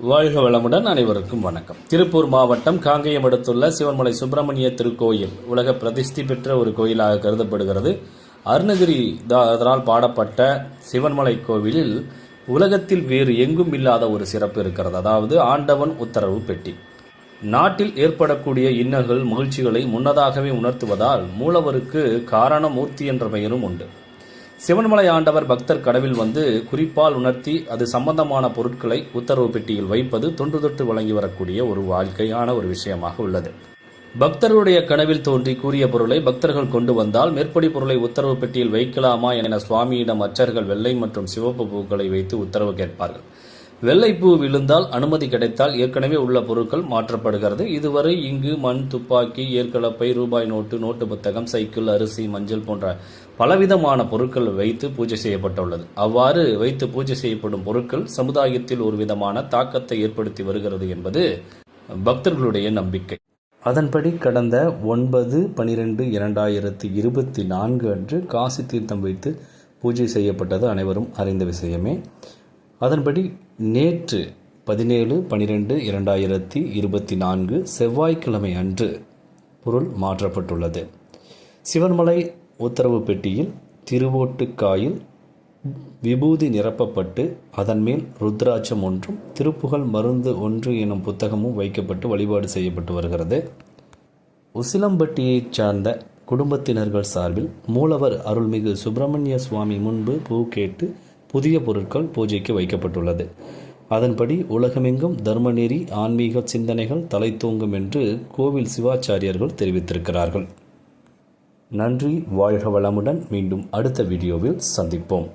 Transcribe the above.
வாழ்க வளமுடன் அனைவருக்கும் வணக்கம். திருப்பூர் மாவட்டம் காங்கேயம் அடுத்துள்ள சிவன்மலை சுப்பிரமணிய திருக்கோயில் உலக பிரதிஷ்டி பெற்ற ஒரு கோயிலாக கருதப்படுகிறது. அருணகிரி அதனால் பாடப்பட்ட சிவன்மலை கோவிலில் உலகத்தில் வேறு எங்கும் இல்லாத ஒரு சிறப்பு இருக்கிறது. அதாவது ஆண்டவன் உத்தரவு பெட்டி. நாட்டில் ஏற்படக்கூடிய இன்னல்கள் மகிழ்ச்சிகளை முன்னதாகவே உணர்த்துவதால் மூலவருக்கு காரணமூர்த்தி என்ற பெயரும் உண்டு. சிவன்மலை ஆண்டவர் பக்தர் கடவில் வந்து குறிப்பால் உணர்த்தி அது சம்பந்தமான பொருட்களை உத்தரவு பெட்டியில் வைப்பது தொன்று தொட்டு வழங்கி வரக்கூடிய ஒரு வாழ்க்கையான ஒரு விஷயமாக உள்ளது. பக்தருடைய கனவில் தோன்றி கூறிய பொருளை பக்தர்கள் கொண்டு வந்தால் மேற்படி பொருளை உத்தரவு பெட்டியில் வைக்கலாமா என சுவாமியிடம் அச்சர்கள் வெள்ளை மற்றும் சிவப்பு பூக்களை வைத்து உத்தரவு கேட்பார்கள். வெள்ளைப்பூ விழுந்தால் அனுமதி கிடைத்தால் ஏற்கனவே உள்ள பொருட்கள் மாற்றப்படுகிறது. இதுவரை இங்கு மண் துப்பாக்கி ஏற்கலப்பை ரூபாய் நோட்டு நோட்டு புத்தகம் சைக்கிள் அரிசி மஞ்சள் போன்ற பலவிதமான பொருட்கள் வைத்து பூஜை செய்யப்பட்டுள்ளது. அவ்வாறு வைத்து பூஜை செய்யப்படும் பொருட்கள் சமுதாயத்தில் ஒரு விதமான தாக்கத்தை ஏற்படுத்தி வருகிறது என்பது பக்தர்களுடைய நம்பிக்கை. அதன்படி கடந்த ஒன்பது பனிரெண்டு இரண்டாயிரத்தி இருபத்தி நான்கு அன்று காசி தீர்த்தம் வைத்து பூஜை செய்யப்பட்டது அனைவரும் அறிந்த விஷயமே. அதன்படி நேற்று பதினேழு பனிரெண்டு இரண்டாயிரத்தி இருபத்தி நான்கு செவ்வாய்க்கிழமை அன்று பொருள் மாற்றப்பட்டுள்ளது. சிவன்மலை உத்தரவு பெட்டியில் திருவோட்டுக்காயில் விபூதி நிரப்பப்பட்டு அதன் மேல் ருத்ராட்சம் ஒன்றும் திருப்புகழ் மருந்து ஒன்று எனும் புத்தகமும் வைக்கப்பட்டு வழிபாடு செய்யப்பட்டு வருகிறது. உசிலம்பட்டியைச் சார்ந்த குடும்பத்தினர்கள் சார்பில் மூலவர் அருள்மிகு சுப்பிரமணிய சுவாமி முன்பு பூ கேட்டு புதிய பொருட்கள் பூஜைக்கு வைக்கப்பட்டுள்ளது. அதன்படி உலகமெங்கும் தர்மநெறி ஆன்மீக சிந்தனைகள் தலை தூங்கும் என்று கோவில் சிவாச்சாரியர்கள் தெரிவித்திருக்கிறார்கள். நன்றி வாழ்க வளமுடன் மீண்டும் அடுத்த வீடியோவில் சந்திப்போம்.